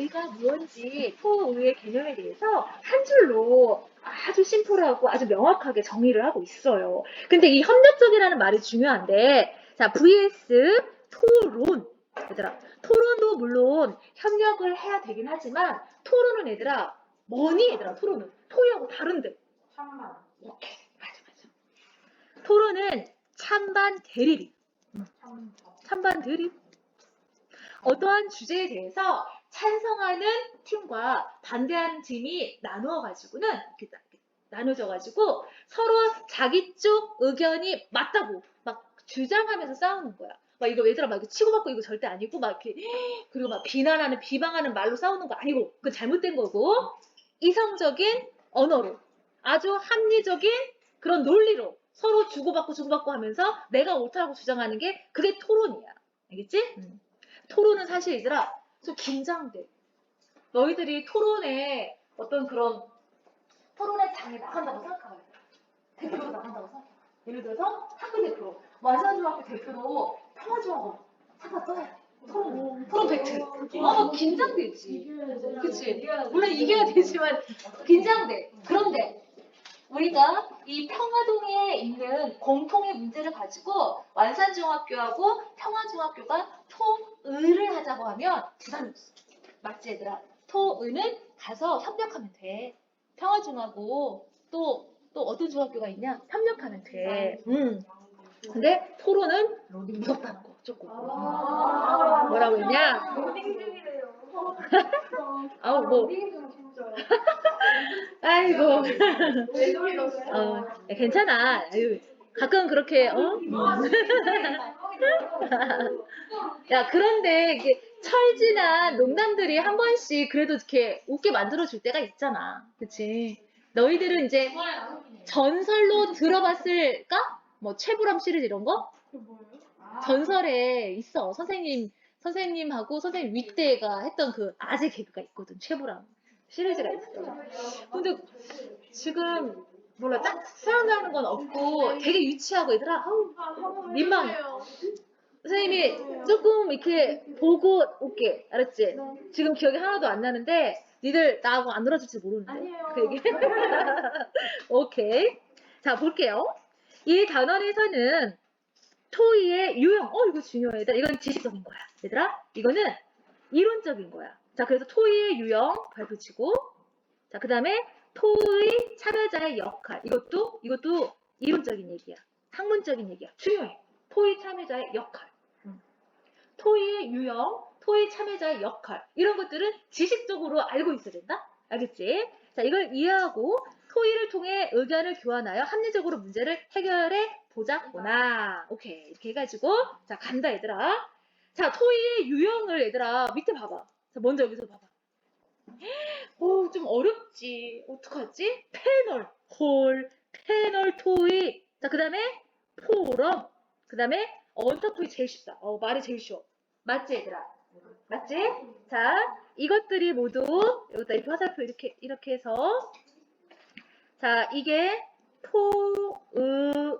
토의가 무언지 토의의 개념에 대해서 한 줄로 아주 심플하고 아주 명확하게 정의를 하고 있어요. 근데 이 협력적이라는 말이 중요한데 자 vs 토론 얘들아 토론도 물론 협력을 해야 되긴 하지만 토론은 얘들아 뭐니 얘들아 토론은 토의하고 다른데 찬반. 오케이 맞아 맞아 토론은 찬반 대립이 찬반. 드립. 어떠한 주제에 대해서 찬성하는 팀과 반대하는 팀이 나누어 가지고는 이렇게 나눠져 가지고 서로 자기 쪽 의견이 맞다고 막 주장하면서 싸우는 거야. 막 이거 얘들아 막 이거 치고받고 이거 절대 아니고 막 이렇게 그리고 막 비난하는 비방하는 말로 싸우는 거 아니고 그건 잘못된 거고 이성적인 언어로 아주 합리적인 그런 논리로 서로 주고받고 주고받고 하면서 내가 옳다고 주장하는 게 그게 토론이야. 알겠지? 음. 토론은 사실 얘들아 좀 긴장돼. 너희들이 토론에 어떤 그런 토론의 장에 나간다고 생각하면 대표로 나간다고 생각해. 예를 들어서 학교 대표로 완산중학교 대표로 평화중학교 사과 떠야 돼. 토론, 토론 배틀. 어, 긴장되지. 그치? 물론 이겨야 되지만 긴장돼. 우리가 이 평화동에 있는 공통의 문제를 가지고 완산중학교하고 평화중학교가 토의를 하자고 하면 없어. 맞지 얘들아? 토의는 가서 협력하면 돼. 평화중하고 또, 또 어떤 중학교가 있냐? 협력하면 돼. 음. 근데 토론은 무섭다는 거 조금. 뭐라고 했냐? 로딩 중이래요. 아우 뭐. 아이고 왜 돌렸어요? 어 괜찮아 아유 가끔 그렇게 어? 야 그런데 이게 철진한 농담들이 한 번씩 그래도 이렇게 웃게 만들어 줄 때가 있잖아 그치 너희들은 이제 전설로 들어봤을까? 뭐 최불암 시리즈 이런 거? 전설에 있어 선생님 선생님하고 선생님 윗대가 했던 그 아재 개그가 있거든 최불암 시리즈가 있어 근데 지금 몰라 딱 생각나는 건 없고 되게 유치하고 얘들아 아우 민망해. 선생님이 조금 이렇게 보고 올게 알았지? 지금 기억이 하나도 안 나는데 니들 나하고 안 놀아줄지 모르는데 아니에요. 그 얘기 오케이 자 볼게요 이 단원에서는 토의의 유형. 어 이거 중요해. 이건 지식적인 거야. 얘들아 이거는 이론적인 거야. 자 그래서 토의의 유형 발표치고 자 그 다음에 토의 참여자의 역할. 이것도 이것도 이론적인 얘기야. 학문적인 얘기야. 중요해. 토의 참여자의 역할. 음. 토의의 유형 토의 참여자의 역할. 이런 것들은 지식적으로 알고 있어야 된다. 알겠지? 자 이걸 이해하고 토의를 통해 의견을 교환하여 합리적으로 문제를 해결해 보자꾸나 오케이 이렇게 해가지고 자 간다 얘들아 자 토의의 유형을 얘들아 밑에 봐봐 자 먼저 여기서 봐봐 오, 좀 어렵지. 어떡하지? 패널, 홀, 패널 토의. 자, 그 다음에 포럼. 그 다음에 언터 토의 제일 쉽다. 어, 말이 제일 쉬워. 맞지, 얘들아? 맞지? 자, 이것들이 모두, 여기다 이렇게 화살표 이렇게, 이렇게 해서. 자, 이게 토의의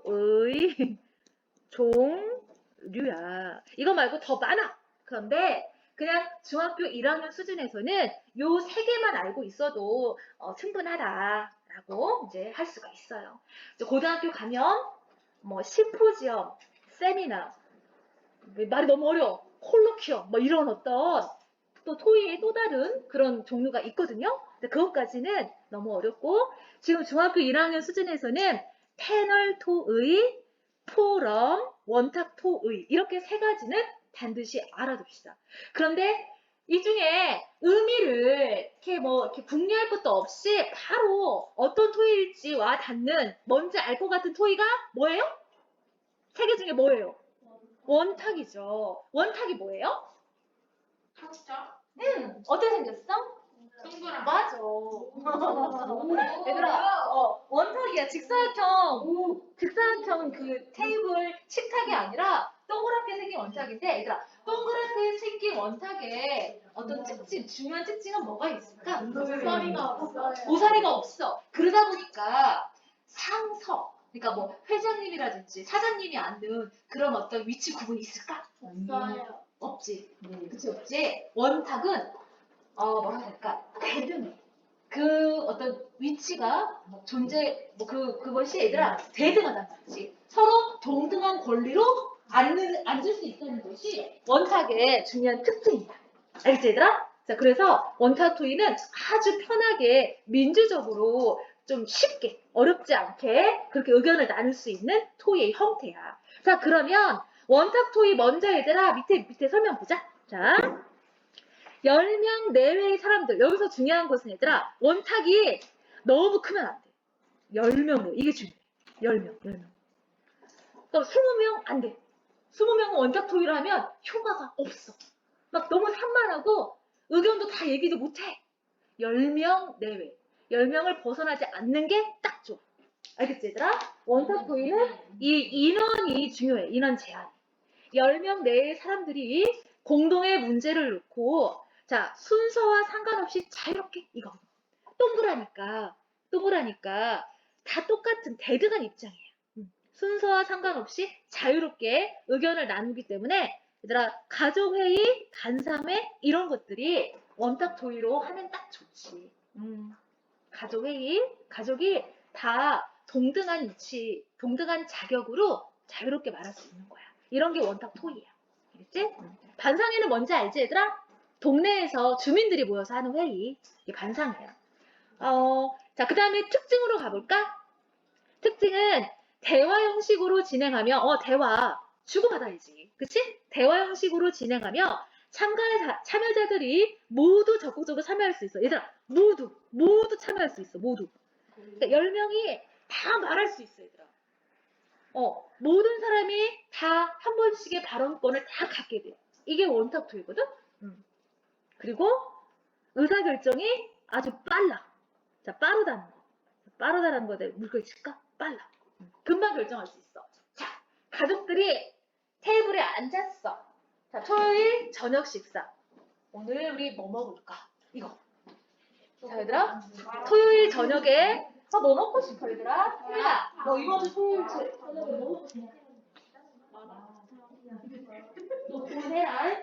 종류야. 이거 말고 더 많아. 그런데 그냥 중학교 1학년 수준에서는 요 세 개만 알고 있어도 어, 충분하다 라고 이제 할 수가 있어요. 고등학교 가면 뭐 심포지엄, 세미나 말이 너무 어려워. 콜로퀴엄 뭐 이런 어떤 또 토의의 또 다른 그런 종류가 있거든요. 그것까지는 너무 어렵고 지금 중학교 1학년 수준에서는 패널 토의, 포럼, 원탁 토의 이렇게 세 가지는 반드시 알아둡시다. 그런데 이 중에 의미를 이렇게 뭐 이렇게 궁리할 것도 없이 바로 어떤 토의일지 와 닿는 뭔지 알 것 같은 토의가 뭐예요? 세 개 중에 뭐예요? 원탁이죠. 원탁이 뭐예요? 학자? 응. 어떻게 생겼어? 동그란. 맞아. 얘들아, 어, 원탁이야. 직사각형, 직사각형 그 테이블 식탁이 아니라 동그랗게 생긴 원탁인데, 얘들아, 동그랗게 생긴 원탁에 어떤 특징, 중요한 특징은 뭐가 있을까? 모서리가 없어요. 모서리가 없어. 그러다 보니까 상석, 그러니까 뭐 회장님이라든지 사장님이 앉는 그런 어떤 위치 구분이 있을까? 없어요. 없지. 그치 없지. 원탁은 어 뭐라 할까 대등해. 그 어떤 위치가 뭐 존재 뭐 그 그것이 얘들아 대등하다는 말이지. 서로 동등한 권리로 앉는 앉을 수 있다는 것이 원탁의 중요한 특징이다. 알겠지 얘들아? 자 그래서 원탁 토의는 아주 편하게 민주적으로 좀 쉽게 어렵지 않게 그렇게 의견을 나눌 수 있는 토의의 형태야. 자 그러면 원탁 토의 먼저 얘들아 밑에 밑에 설명 보자. 자 10명 내외의 사람들 여기서 중요한 것은 얘들아 원탁이 너무 크면 안 돼. 10명 이게 중요해. 10명 10명. 그럼 20명 안 돼. 20명은 원탁 토의를 하면 효과가 없어. 막 너무 산만하고 의견도 다 얘기도 못 해. 10명 내외. 10명을 벗어나지 않는 게 딱 좋아. 알겠지, 얘들아? 원탁 토의는 이 인원이 중요해. 인원 제한. 10명 내의 사람들이 공동의 문제를 놓고 자, 순서와 상관없이 자유롭게 이거. 동그라니까. 동그라니까 다 똑같은 대등한 입장이에요. 음. 순서와 상관없이 자유롭게 의견을 나누기 때문에 얘들아 가족회의, 간담회 이런 것들이 원탁 토의로 하면 딱 좋지. 음. 가족회의, 가족이 다 동등한 위치, 동등한 자격으로 자유롭게 말할 수 있는 거야. 이런 게 원탁 토의야. 알겠지? 반상회는 뭔지 알지, 얘들아? 동네에서 주민들이 모여서 하는 회의. 이게 반상회야. 어, 자, 그 다음에 특징으로 가볼까? 특징은 대화 형식으로 진행하며, 어, 대화. 주고받아야지. 그치? 대화 형식으로 진행하며 참가자, 참여자들이 모두 적극적으로 참여할 수 있어. 얘들아, 모두, 모두 참여할 수 있어, 모두. 그러니까 10명이 다 말할 수 있어, 얘들아. 어, 모든 사람이 다 한 번씩의 발언권을 다 갖게 돼. 이게 원탁 토이거든? 음. 그리고 의사결정이 아주 빨라. 자, 빠르다는 거. 빠르다는 거에 물결 칠까? 빨라. 음. 금방 결정할 수 있어. 자, 가족들이 테이블에 앉았어. 자, 토요일 저녁 식사. 오늘 우리 뭐 먹을까? 이거. 자, 얘들아. 토요일 저녁에 아, 뭐 먹고 싶어, 얘들아? 토요일아, 너 이번 주 토요일 저- 저녁에 뭐 먹고 싶냐? 너 고민해라.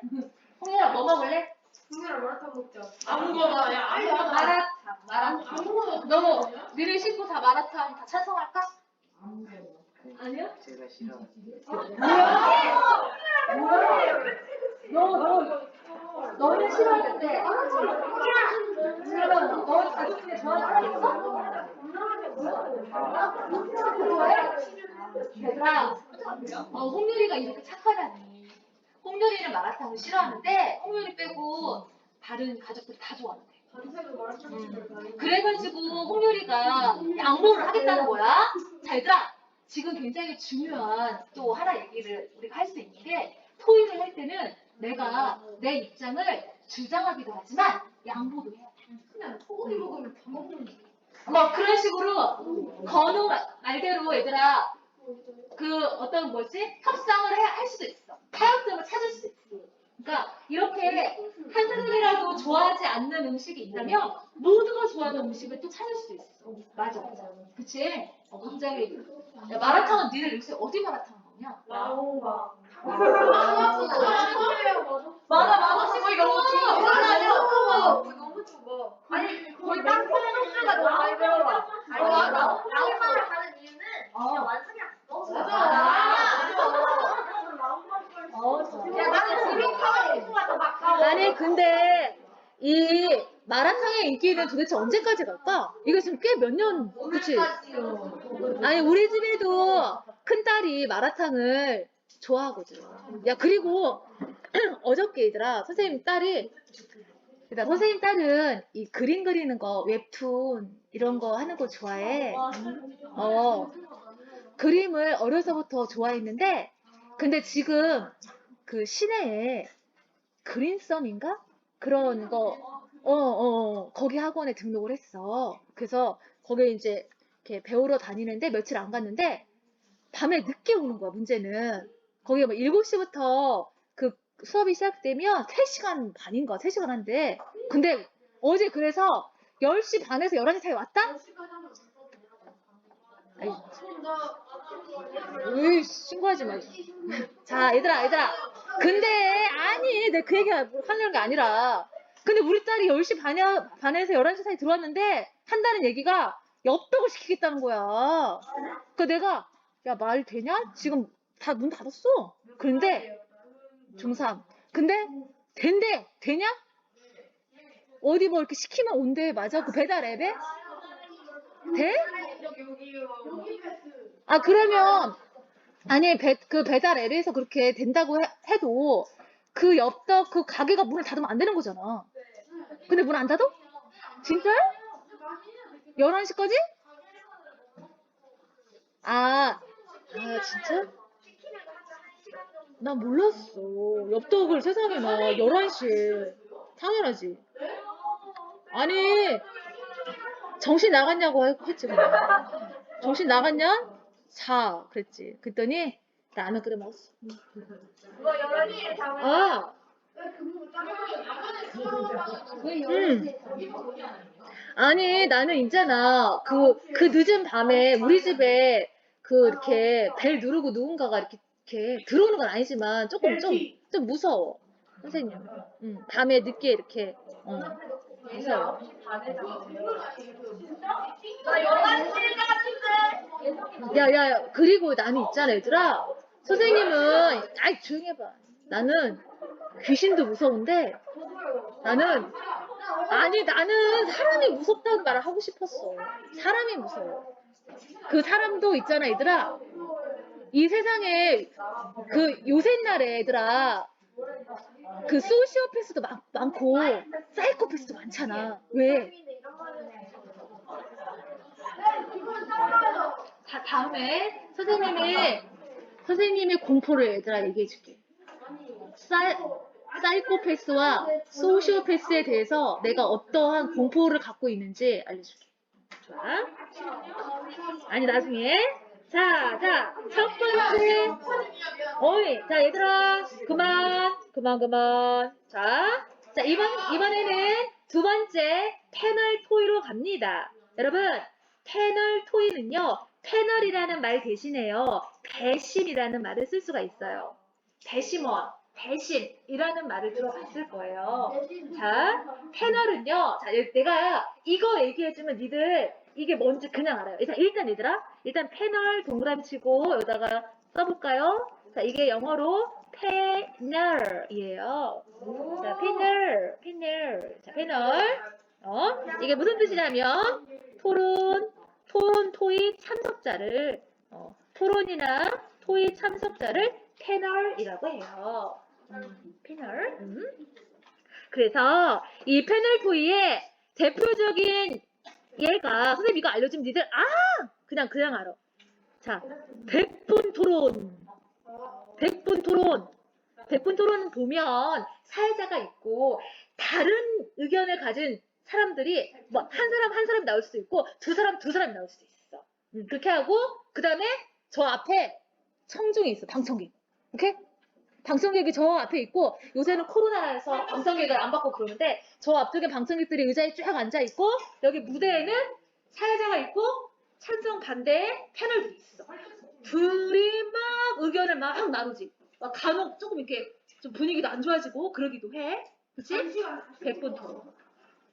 홍현아, 뭐 먹을래? 국민랑 마라탕 먹자. 아무거나 야 아무거나 마라탕, 마라탕. 아무거나 너 니네 식구 다 마라탕 다 찬성할까? 아니요? 제가 싫어. 너, 너, 너는 싫어하는데. 그러면 너 가족 중에 좋아하는 사람 있어? 좋아해? 얘들아, 어, 홍유리가 이렇게 착하다니. 홍유리는 마라탕을 싫어하는데, 홍유리 빼고 다른 가족들이 다 좋아한대. 그래가지고 홍유리가 양보를 하겠다는 거야. 자, 얘들아, 지금 굉장히 중요한 또 하나 얘기를 우리가 할 수 있는 게 토의를 할 때는 내가 내 입장을 주장하기도 하지만 양보도 해야 돼. 그냥 소고기 먹으면 다 먹는데. 뭐 그런 식으로 건우 말- 말대로 얘들아 그 어떤 뭐지 협상을 해- 할 수도 있어. 타협점을 찾을 수 있어. 그러니까 이렇게 한 사람이라도 좋아하지 않는 음식이 있다면 모두가 좋아하는 음식을 또 찾을 수 있어. 맞아, 맞아. 그치? 어, 갑자기 야, 마라탕은 니네 요새 어디 마라탕 먹냐? 나온가. 많아, 많아. 어, 이거 너무 좁아. 너무 좁아. 아니, 거의 땅콩 소스가 너무 들어가. 아니, 나, 나, 나온말을 하는 이유는 어. 완성이 안 돼. 어, 좋아. 야, 나는 그렇게 소스가 더 가까워. 아니 근데 이 마라탕의 인기는 도대체 언제까지 갈까? 이거 지금 꽤 몇 년, 그치? 아니 우리 집에도 큰 딸이 마라탕을 좋아하거든. 야 그리고 어저께 얘들아 선생님 딸이 그러니까 선생님 딸은 이 그림 그리는 거 웹툰 이런 거 하는 거 좋아해. 어 그림을 어려서부터 좋아했는데 근데 지금 그 시내에 그린썸인가 그런 거 어, 어, 거기 학원에 등록을 했어. 그래서 거기에 이제 이렇게 배우러 다니는데 며칠 안 갔는데 밤에 늦게 오는 거야, 문제는. 거기 뭐 7시부터 그 수업이 시작되면 3시간 반인가, 3시간 한대. 근데 어제 그래서 10시 반에서 11시 사이에 왔다? 아이, 으이, 신고하지 마. 자, 얘들아, 얘들아. 근데, 아니, 내 그 얘기 하려는 게 아니라. 근데 우리 딸이 10시 반에, 반에서 11시 사이 들어왔는데 한다는 얘기가 엽떡을 시키겠다는 거야. 그 내가 야 말 되냐? 지금 다 문 닫았어. 그런데 중3. 근데 된대. 되냐? 어디 뭐 이렇게 시키면 온대. 맞아? 그 배달 앱에? 돼? 아 그러면 아니 배, 그 배달 앱에서 그렇게 된다고 해, 해도 그 엽떡 그 가게가 문을 닫으면 안 되는 거잖아. 근데 문 안 닫아? 진짜요? 11시까지? 아, 아 진짜? 나 몰랐어. 엽떡을 세상에 나 11시에 당연하지. 아니 정신 나갔냐고 해- 했지 그냥. 정신 나갔냐? 자 그랬지. 그랬더니 라면 끓여 먹었어. 그거 11시에 자면 아, 음. 아니 나는 있잖아 그 그 늦은 밤에 우리 집에 그 이렇게 벨 누르고 누군가가 이렇게 이렇게 들어오는 건 아니지만 조금 좀 좀 무서워 선생님. 음, 밤에 늦게 이렇게 어, 나 11시에 같은데 야야 그리고 나는 있잖아 얘들아 선생님은 아이 조용히 해봐. 나는 귀신도 무서운데 나는 아니 나는 사람이 무섭다는 말을 하고 싶었어. 사람이 무서워. 그 사람도 있잖아 얘들아. 이 세상에 그 요새 날에 얘들아 그 소시오패스도 많, 많고 사이코패스도 많잖아. 왜? 자 다음에 선생님이 선생님의 공포를 얘들아 얘기해 줄게. 사이, 사이코패스와 소시오패스에 대해서 내가 어떠한 공포를 갖고 있는지 알려줄게. 좋아. 아니 나중에 자, 자, 첫 번째. 어이, 자, 얘들아, 그만, 그만, 그만. 자, 자, 이번, 이번에는 두 번째 패널 토이로 갑니다. 여러분, 패널 토이는요, 패널이라는 말 대신에요, 배심이라는 말을 쓸 수가 있어요. 배심원, 배심이라는 말을 들어봤을 거예요. 자, 패널은요, 자, 얘- 내가 이거 얘기해주면 니들 이게 뭔지 그냥 알아요. 일단, 일단 얘들아, 일단 패널 동그라미 치고 여기다가 써볼까요? 자, 이게 영어로 패널이에요. 자, 패널, 패널. 자, 패널. 어? 이게 무슨 뜻이냐면, 토론, 토론, 토의 참석자를, 어, 토론이나 토의 참석자를 패널이라고 해요. 음, 패널. 음. 그래서 이 패널 토의의 대표적인 얘가 선생님 이거 알려주면 니들 아 그냥 그냥 알아. 자, 100분 토론. 100분 토론. 100분 토론 보면 사회자가 있고 다른 의견을 가진 사람들이 뭐 한 사람 한 사람 나올 수도 있고 두 사람 두 사람 나올 수도 있어. 음, 그렇게 하고 그다음에 저 앞에 청중이 있어. 방청객. 오케이? 방청객이 저 앞에 있고 요새는 코로나라서 방청객을 안 받고 그러는데 저 앞쪽에 방청객들이 의자에 쫙 앉아 있고 여기 무대에는 사회자가 있고 찬성 반대의 패널들이 있어. 둘이 막 의견을 막 나누지. 막 간혹 조금 이렇게 좀 분위기도 안 좋아지고 그러기도 해. 그치? 100분 토론.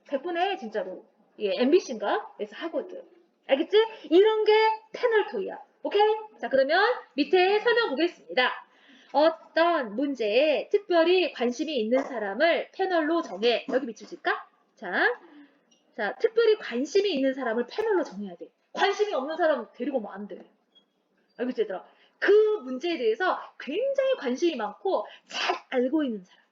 100분 해, 진짜로. 예, MBC인가? 에서 하거든. 알겠지? 이런 게 패널 토이야. 오케이? 자, 그러면 밑에 설명 보겠습니다. 어떤 문제에 특별히 관심이 있는 사람을 패널로 정해. 여기 비춰질까? 자, 자, 특별히 관심이 있는 사람을 패널로 정해야 돼. 관심이 없는 사람 데리고 오면 안 돼. 알겠지, 얘들아? 그 문제에 대해서 굉장히 관심이 많고 잘 알고 있는 사람,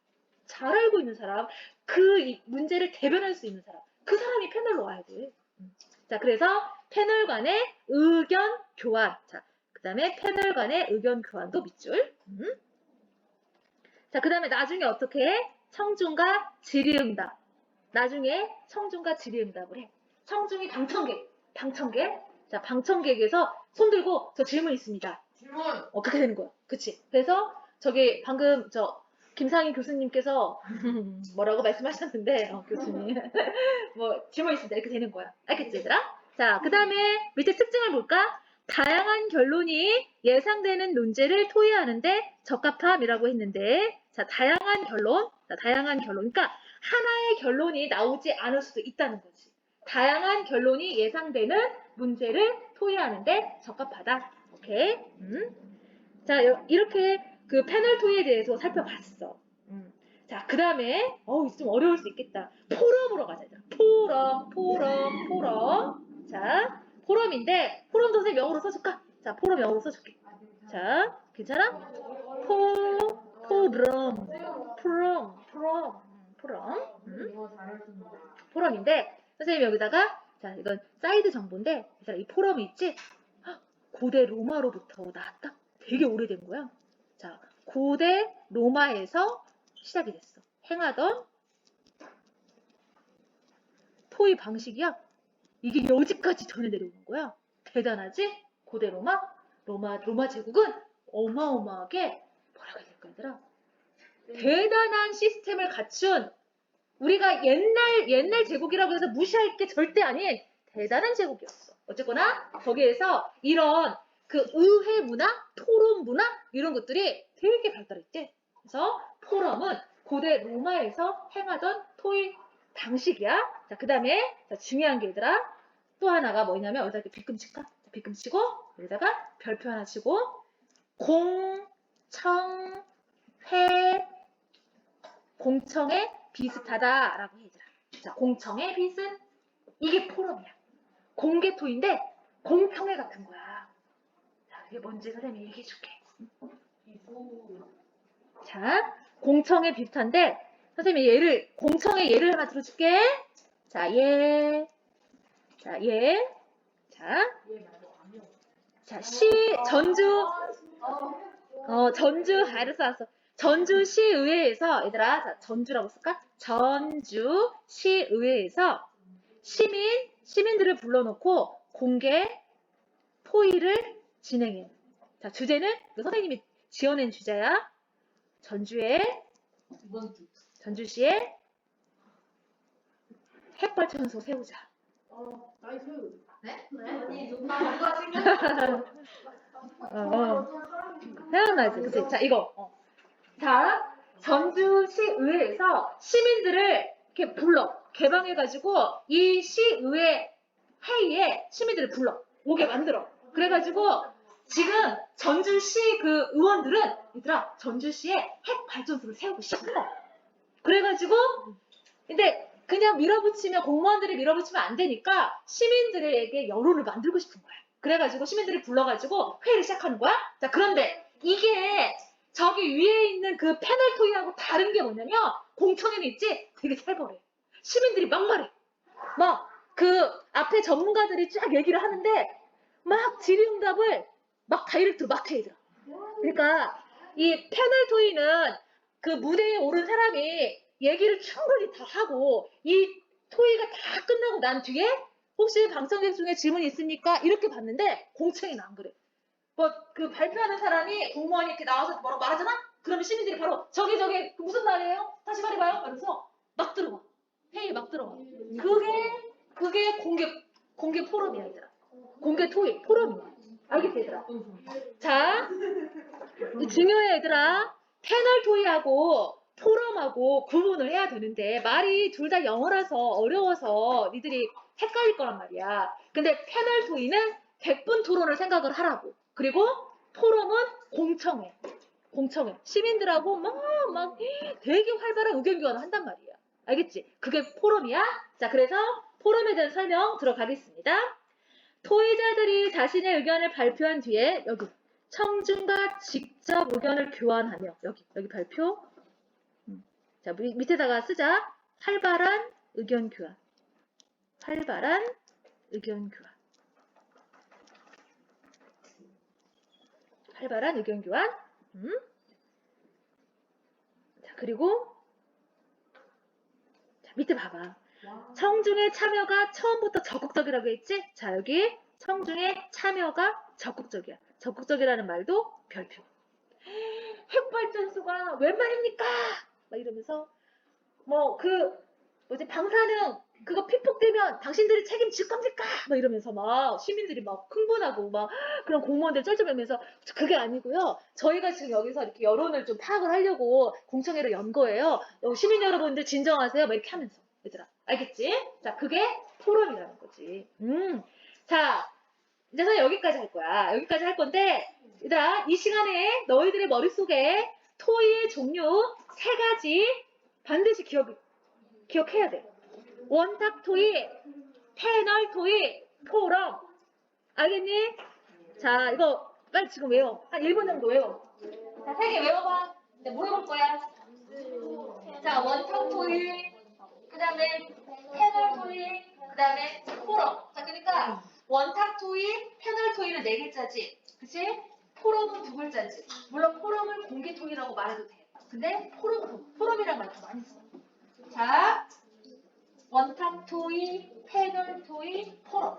잘 알고 있는 사람, 그 이- 문제를 대변할 수 있는 사람, 그 사람이 패널로 와야 돼. 음. 자, 그래서 패널 간의 의견 교환. 자, 그 다음에 패널 간의 의견 교환도 밑줄. 음. 자, 그 다음에 나중에 어떻게 해? 청중과 질의응답. 나중에 청중과 질의응답을 해. 청중이 방청객, 방청객. 자, 방청객에서 손 들고 저 질문 있습니다. 질문. 어, 그렇게 되는 거야. 그치? 그래서 저기 방금 저 김상희 교수님께서 뭐라고 말씀하셨는데, 어, 교수님. 뭐 질문 있습니다. 이렇게 되는 거야. 알겠지, 얘들아? 자, 그 다음에 밑에 특징을 볼까? 다양한 결론이 예상되는 논제를 토의하는데 적합함이라고 했는데, 자, 다양한 결론, 자, 다양한 결론. 그러니까 하나의 결론이 나오지 않을 수도 있다는 거지. 다양한 결론이 예상되는 문제를 토의하는데 적합하다. 오케이? 음. 자, 여- 이렇게 그 패널 토의에 대해서 살펴봤어. 음. 자, 그 다음에, 어우, 좀 어려울 수 있겠다. 포럼으로 가자. 포럼, 포럼, 포럼. 자, 포럼인데, 포럼도 선생님 영어로 써줄까? 자, 포럼 영어로 써줄게. 자, 괜찮아? 포, 포럼, 포럼, 포럼, 음, 포럼. 음. 포럼인데, 선생님 여기다가, 자, 이건 사이드 정보인데, 이 포럼이 있지? 헉, 고대 로마로부터 나왔다? 되게 오래된 거야. 자, 고대 로마에서 시작이 됐어. 행하던 토의 방식이야. 이게 여지까지 전해 내려오는 거야. 대단하지? 고대 로마? 로마, 로마 제국은 어마어마하게 뭐라고 해야 될까, 얘들아? 대단한 시스템을 갖춘 우리가 옛날, 옛날 제국이라고 해서 무시할 게 절대 아닌 대단한 제국이었어. 어쨌거나, 거기에서 이런 그 의회 문화, 토론 문화, 이런 것들이 되게 발달했대. 그래서 포럼은 고대 로마에서 행하던 토의 방식이야. 자, 그 다음에 중요한 게 얘들아. 또 하나가 뭐냐면 여기다 이렇게 빗금 칠까? 자, 빗금 치고 여기다가 별표 하나 치고 공, 청, 회, 공청에 비슷하다라고 해 얘들아. 자, 공청의 비슷 이게 포럼이야. 공개토인데 공평회 같은 거야. 자, 그게 뭔지 선생님이 얘기해 줄게. 자, 공청에 비슷한데 선생님이 예를 공청의 예를 하나 들어줄게. 자, 예. 자, 예. 자, 자, 시 전주 어, 전주 알았어 알았어. 전주시의회에서 얘들아, 자, 전주라고 쓸까? 전주시의회에서 시민 시민들을 불러놓고 공개 토의를 진행해. 자, 주제는 그 선생님이 지어낸 주제야. 전주에 전주시에 핵발전소 세우자. 네? 어, 어. 생각나지? 그치? 자, 이거. 어. 자, 전주시의회에서 시민들을 이렇게 불러. 개방해가지고 이 시의회 회의에 시민들을 불러. 오게 만들어. 그래가지고 지금 전주시 그 의원들은 얘들아, 전주시에 핵 발전소를 세우고 싶어. 그래가지고 근데 그냥 밀어붙이면 공무원들이 밀어붙이면 안 되니까 시민들에게 여론을 만들고 싶은 거야. 그래가지고 시민들이 불러가지고 회의를 시작하는 거야. 자 그런데 이게 저기 위에 있는 그 패널 토의하고 다른 게 뭐냐면 공청회는 있지 되게 살벌해. 시민들이 막 말해. 막 그 앞에 전문가들이 쫙 얘기를 하는데 막 질의응답을 막 다이렉트로 막 해, 얘들아. 그러니까 이 패널 토의는 그 무대에 오른 사람이 얘기를 충분히 다 하고 이 토의가 다 끝나고 난 뒤에 혹시 방청객 중에 질문 있습니까? 이렇게 봤는데 공청회는 안 그래. 뭐 그 발표하는 사람이 공무원이 이렇게 나와서 뭐라고 말하잖아? 그러면 시민들이 바로 저기 저기 그 무슨 말이에요? 다시 말해봐요. 그래서 막 들어와. 회의 막 들어와. 그게 그게 공개 공개 포럼이야 얘들아. 공개 토의 포럼이야. 알겠지 얘들아? 자, 이 중요해 얘들아. 패널 토의하고 포럼하고 구분을 해야 되는데 말이 둘 다 영어라서 어려워서 니들이 헷갈릴 거란 말이야. 근데 패널 토의는 100분 토론을 생각을 하라고. 그리고 포럼은 공청회. 공청회. 시민들하고 막, 막 되게 활발한 의견 교환을 한단 말이야. 알겠지? 그게 포럼이야. 자, 그래서 포럼에 대한 설명 들어가겠습니다. 토의자들이 자신의 의견을 발표한 뒤에 여기 청중과 직접 의견을 교환하며 여기 여기 발표 음. 자 밑- 밑에다가 쓰자 활발한 의견 교환 활발한 의견 교환 활발한 의견 교환 음. 자 그리고 자 밑에 봐봐 청중의 참여가 처음부터 적극적이라고 했지? 자, 여기 청중의 참여가 적극적이야. 적극적이라는 말도 별표. 핵발전소가 웬 말입니까? 막 이러면서 뭐 그 뭐지 방사능 그거 피폭되면 당신들이 책임질 겁니까? 막 이러면서 막 시민들이 막 흥분하고 막 그런 공무원들 쩔쩔매면서 그게 아니고요. 저희가 지금 여기서 이렇게 여론을 좀 파악을 하려고 공청회를 연 거예요. 어, 시민 여러분들 진정하세요. 막 이렇게 하면서 얘들아 알겠지? 자 그게 토론이라는 거지. 음, 자 이제 는 여기까지 할 거야. 여기까지 할 건데 얘들아 이 시간에 너희들의 머릿속에 토의의 종류 세 가지 반드시 기억 기억해야 돼. 원탁 토의, 패널 토의, 포럼. 알겠니? 자, 이거 빨리 지금 외워. 한 1분 정도 외워. 자, 세 개 외워봐. 이제 물어볼 거야. 자, 원탁 토의, 그 다음에 패널 토의, 그 다음에 포럼. 자, 그러니까 원탁 토의, 패널 토의는 네 글자지. 그치? 포럼은 두 글자지. 물론 포럼을 공개 토의라고 말해도 돼. 근데 포럼, 포럼이란 말더 많이 써. 자, 원탁 토의, 패널 토의, 포럼.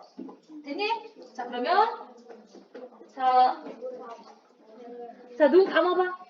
됐니? 자, 그러면 자, 자, 눈 감아봐.